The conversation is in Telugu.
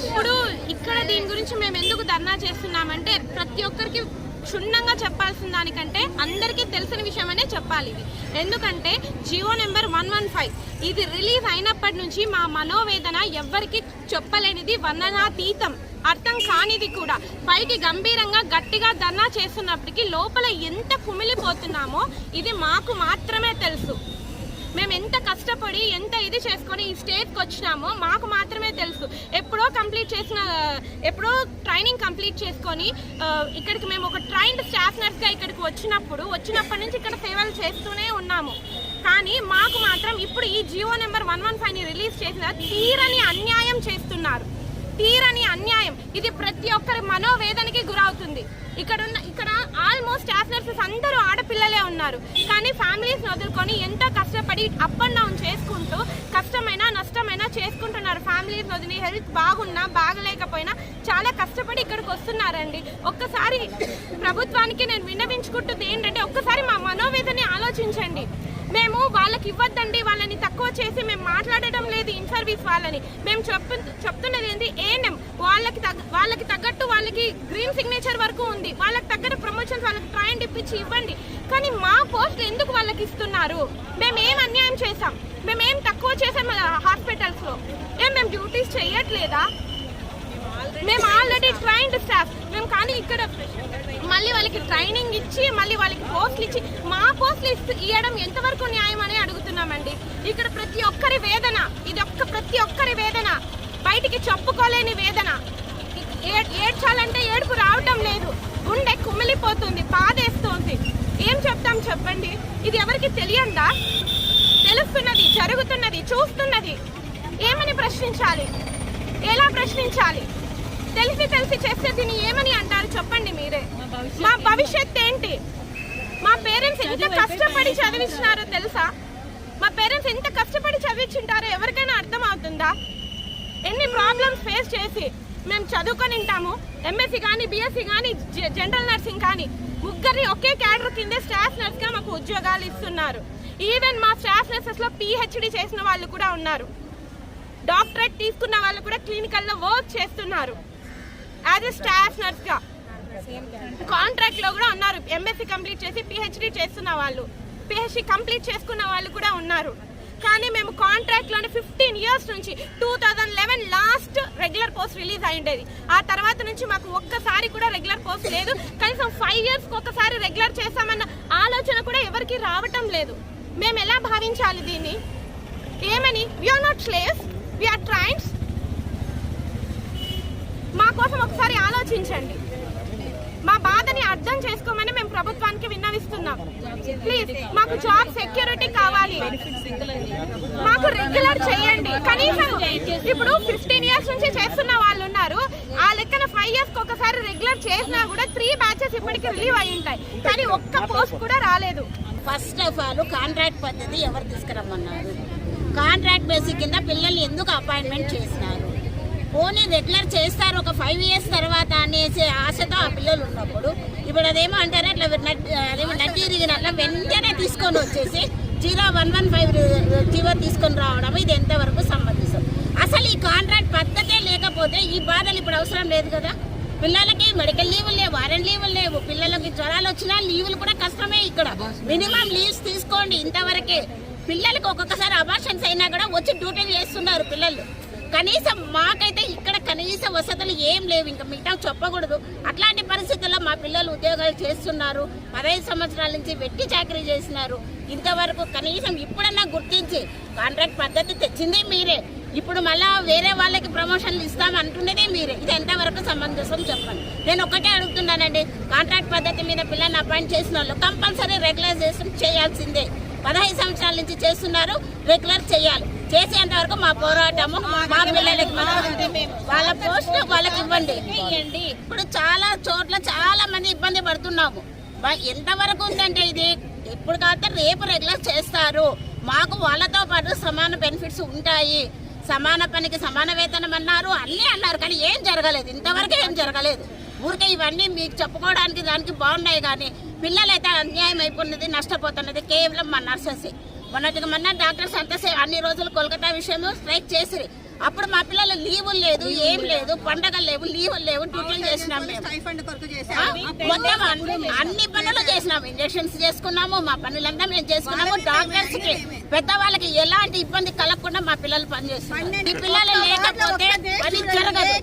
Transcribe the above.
ఇప్పుడు ఇక్కడ దీని గురించి మేము ఎందుకు ధర్నా చేస్తున్నామంటే ప్రతి ఒక్కరికి క్షుణ్ణంగా చెప్పాల్సిన దానికంటే అందరికీ తెలిసిన విషయమనే చెప్పాలి ఇది. ఎందుకంటే GO number one one five ఇది రిలీజ్ అయినప్పటి నుంచి మా మనోవేదన ఎవ్వరికి చెప్పలేనిది వందనాతీతం అర్థం కానిది కూడా. పైకి గంభీరంగా గట్టిగా ధర్నా చేస్తున్నప్పటికీ లోపల ఎంత కుమిలిపోతున్నామో ఇది మాకు మాత్రమే తెలుసు. మేము ఎంత కష్టపడి ఎంత ఇది చేసుకొని ఈ స్టేజ్కి వచ్చినామో మాకు మాత్రమే తెలుసు. కంప్లీట్ చేసిన ఎప్పుడో ట్రైనింగ్ కంప్లీట్ చేసుకొని ఇక్కడికి మేము ఒక ట్రైన్డ్ స్టాఫ్ నర్స్గా ఇక్కడికి వచ్చినప్పుడు వచ్చినప్పటి నుంచి ఇక్కడ సేవలు చేస్తూనే ఉన్నాము. కానీ మాకు మాత్రం ఇప్పుడు ఈ జియో నెంబర్ వన్ వన్ ఫైవ్ని రిలీజ్ చేసిన తీరని అన్యాయం చేస్తున్నారు. తీరని అన్యాయం. ఇది ప్రతి ఒక్కరి మనోవేదనకి గురవుతుంది. ఇక్కడ ఉన్న ఇక్కడ ఆల్మోస్ట్ స్టాఫ్ నర్సెస్ అందరూ ఆడపిల్లలే ఉన్నారు. కానీ ఫ్యామిలీస్ వదులుకొని ఎంతో కష్టపడి అప్ అండ్ డౌన్ చేసుకుంటూ కష్టమైనా నష్టమైనా చేసుకుంటున్నారు. ఫ్యామిలీస్ వదిలి హెల్త్ బాగున్నా బాగలేకపోయినా చాలా కష్టపడి ఇక్కడికి వస్తున్నారండి. ఒక్కసారి ప్రభుత్వానికి నేను విన్నవించుకుంటుంది ఏంటంటే ఒక్కసారి మా మనోవేదని ఆలోచించండి. మేము వాళ్ళకి ఇవ్వద్దండి వాళ్ళని తక్కువ చేసి మేము మాట్లాడటం లేదు ఇన్ సర్వీస్ వాళ్ళని. మేము చెప్పు చెప్తున్నది ఏంటి ఏఎన్ఎం. వాళ్ళకి తగ్గ వాళ్ళకి తగ్గట్టు వాళ్ళకి గ్రీన్ సిగ్నేచర్ వరకు ఉంది. వాళ్ళకి తగ్గట్టు ప్రమోషన్స్ వాళ్ళకి ట్రైన్ ఇప్పించి ఇవ్వండి. కానీ మా పోస్ట్ ఎందుకు వాళ్ళకి ఇస్తున్నారు? మేము ఏం అన్యాయం చేసాం మేము ఏం తక్కువ చేసాం హాస్పిటల్స్లో ఏం మేము డ్యూటీస్ చేయట్లేదా? మేము ఆల్రెడీ ట్రైన్డ్ స్టాఫ్ మేము కానీ ఇక్కడ మళ్ళీ వాళ్ళకి ట్రైనింగ్ ఇచ్చి మళ్ళీ వాళ్ళకి పోస్టులు ఇచ్చి మా పోస్టులు ఇస్తూ ఇవ్వడం ఎంతవరకు న్యాయం అని అడుగుతున్నామండి. ఇక్కడ ప్రతి ఒక్కరి వేదన ఇది ఒక్క ప్రతి ఒక్కరి వేదన. బయటికి చెప్పుకోలేని వేదన. ఏ- ఏడ్చాలంటే ఏడుపు రావటం లేదు. గుండె కుమిలిపోతుంది పాదేస్తుంది. ఏం చెప్తాం చెప్పండి? ఇది ఎవరికి తెలియందా? తెలుస్తున్నది జరుగుతున్నది చూస్తున్నది. ఏమని ప్రశ్నించాలి? ఎలా ప్రశ్నించాలి? తెలిసి తెలిసి చేస్తే దీన్ని ఏమని అంటారు చెప్పండి మీరే. మా భవిష్యత్ ఏంటి? మా పేరెంట్స్ ఎంత కష్టపడి చదివించినారో తెలుసా? మా పేరెంట్స్ ఎంత కష్టపడి చదివించుంటారో ఎవరికైనా అర్థం అవుతుందా ఎన్ని ప్రాబ్లమ్స్ ఫేస్ చేసి మేము చదువుకొని ఉంటాము. ఎంఎస్సి కానీ బీఎస్సీ కానీ జనరల్ నర్సింగ్ కానీ ముగ్గురిని ఒకే క్యాడర్ కిందే స్టాఫ్ నర్స్గా మాకు ఉద్యోగాలు ఇస్తున్నారు. ఈవెన్ మా స్టాఫ్ నర్సెస్లో పిహెచ్డి చేసిన వాళ్ళు కూడా ఉన్నారు. డాక్టరేట్ తీసుకున్న వాళ్ళు కూడా క్లినికల్లో వర్క్ చేస్తున్నారు. యాజ్ అ స్టాఫ్ నర్స్గా కాంట్రాక్ట్లో కూడా ఉన్నారు. ఎంఎస్సీ కంప్లీట్ చేసి పిహెచ్డీ చేస్తున్న వాళ్ళు. పిహెచ్డీ కంప్లీట్ చేసుకున్న వాళ్ళు కూడా ఉన్నారు. కానీ మేము కాంట్రాక్ట్లోనే ఫిఫ్టీన్ ఇయర్స్ నుంచి two thousand eleven last regular post release అయ్యిండేది. ఆ తర్వాత నుంచి మాకు ఒక్కసారి కూడా రెగ్యులర్ పోస్ట్ లేదు. కనీసం ఫైవ్ ఇయర్స్కి ఒక్కసారి రెగ్యులర్ చేస్తామన్న ఆలోచన కూడా ఎవరికి రావటం లేదు. మేము ఎలా భావించాలి దీన్ని? ఏమని? You are not slaves we are trains మా కోసం ఒకసారి ఆలోచించండి. మా బాధని అర్థం చేసుకోమని మేము ప్రభుత్వానికి విన్నవిస్తున్నాం. ప్లీజ్ మాకు జాబ్ సెక్యూరిటీ కావాలి. మాకు రెగ్యులర్ చేయండి. కనీసం ఇప్పుడు ఫిఫ్టీన్ ఇయర్స్ నుంచి చేస్తున్న వాళ్ళు ఉన్నారు. ఆ లెక్కన ఫైవ్ ఇయర్స్ ఒకసారి రెగ్యులర్ చేసినా కూడా త్రీ బ్యాచెస్ ఇప్పటికి రిలీవ్ అయి ఉంటాయి. కానీ ఒక్క పోస్ట్ కూడా రాలేదు. ఫస్ట్ ఆఫ్ ఆల్ కాంట్రాక్ట్ పద్ధతి ఎవరు తీసుకురమ్మన్నారు? కాంట్రాక్ట్ బేసిక్ కింద పిల్లల్ని ఎందుకు అపాయింట్మెంట్ చేసినారు? ఓన్లీ రెగ్యులర్ చేస్తారు ఒక ఫైవ్ ఇయర్స్ తర్వాత అనేసి ఆశతో ఆ పిల్లలు ఉన్నప్పుడు ఇప్పుడు అదేమో అంటారు అట్లా అదేమో నడ్డి అట్లా వెంటనే తీసుకొని వచ్చేసి zero one one five GO తీసుకొని రావడం ఇది ఎంతవరకు సంబంధిస్తుంది అసలు ఈ కాంట్రాక్ట్ పద్ధతే లేకపోతే ఈ బాధలు ఇప్పుడు అవసరం లేదు కదా. పిల్లలకి మెడికల్ లీవులు లేవు వారెంట్ లీవులు లేవు పిల్లలకి జ్వరాలు వచ్చినా లీవులు కూడా కష్టమే ఇక్కడ. మినిమం లీవ్స్ తీసుకోండి ఇంతవరకే. పిల్లలకి ఒక్కొక్కసారి అబార్షన్స్ అయినా కూడా వచ్చి డ్యూటీలు చేస్తున్నారు పిల్లలు. కనీసం మాకైతే ఇక్కడ కనీస వసతులు ఏం లేవు. ఇంకా మిగతా చెప్పకూడదు. అట్లాంటి పరిస్థితుల్లో మా పిల్లలు ఉద్యోగాలు చేస్తున్నారు. పదహైదు సంవత్సరాల నుంచి వెట్టి చాకరీ చేసినారు ఇంతవరకు కనీసం ఇప్పుడన్నా గుర్తించి కాంట్రాక్ట్ పద్ధతి తెచ్చింది మీరే. ఇప్పుడు మళ్ళా వేరే వాళ్ళకి ప్రమోషన్లు ఇస్తాం అంటున్నదే మీరే. ఇది ఎంతవరకు సమంజసం చెప్పండి. నేను ఒకటే అడుగుతున్నానండి. కాంట్రాక్ట్ పద్ధతి మీద పిల్లల్ని అపాయింట్ చేసిన వాళ్ళు కంపల్సరీ రెగ్యులైజేషన్ చేయాల్సిందే. పదహైదు సంవత్సరాల నుంచి చేస్తున్నారు రెగ్యులర్ చేయాలి. చేసేంత వరకు మా పోరాటము మా పిల్లలకి వాళ్ళ పోస్ట్ వాళ్ళకి ఇవ్వండి. ఇప్పుడు చాలా చోట్ల చాలా మంది ఇబ్బంది పడుతున్నాము. ఎంతవరకు ఉందంటే ఇది? ఇప్పుడు కాకపోతే రేపు రెగ్యులర్ చేస్తారు. మాకు వాళ్ళతో పాటు సమాన బెనిఫిట్స్ ఉంటాయి. సమాన పనికి సమాన వేతనం అన్నారు అన్నీ అన్నారు కానీ ఏం జరగలేదు. ఇంతవరకు ఏం జరగలేదు. ఊరికే ఇవన్నీ మీకు చెప్పుకోవడానికి దానికి బాగున్నాయి కానీ పిల్లలైతే అన్యాయం అయిపోయినది నష్టపోతున్నది కేవలం మా నర్సెస్. మొన్నటికి మొన్న డాక్టర్స్ అంతా అన్ని రోజులు కోల్కతా విషయంలో స్ట్రైక్ చేసిరి. అప్పుడు మా పిల్లలు లీవులు లేదు ఏం లేదు పండగలు లేవు లీవులు లేవు డ్యూటీలు చేసినాం మేము. మొత్తం అన్ని- పనులు చేసినాము ఇంజక్షన్స్ చేసుకున్నాము మా పనులంతా మేము చేసుకున్నాము. డాక్టర్స్కి పెద్దవాళ్ళకి ఎలాంటి ఇబ్బంది కలగకుండా మా పిల్లలు పనిచేస్తున్నారు. ఈ పిల్లలు లేకపోతే జరగదు.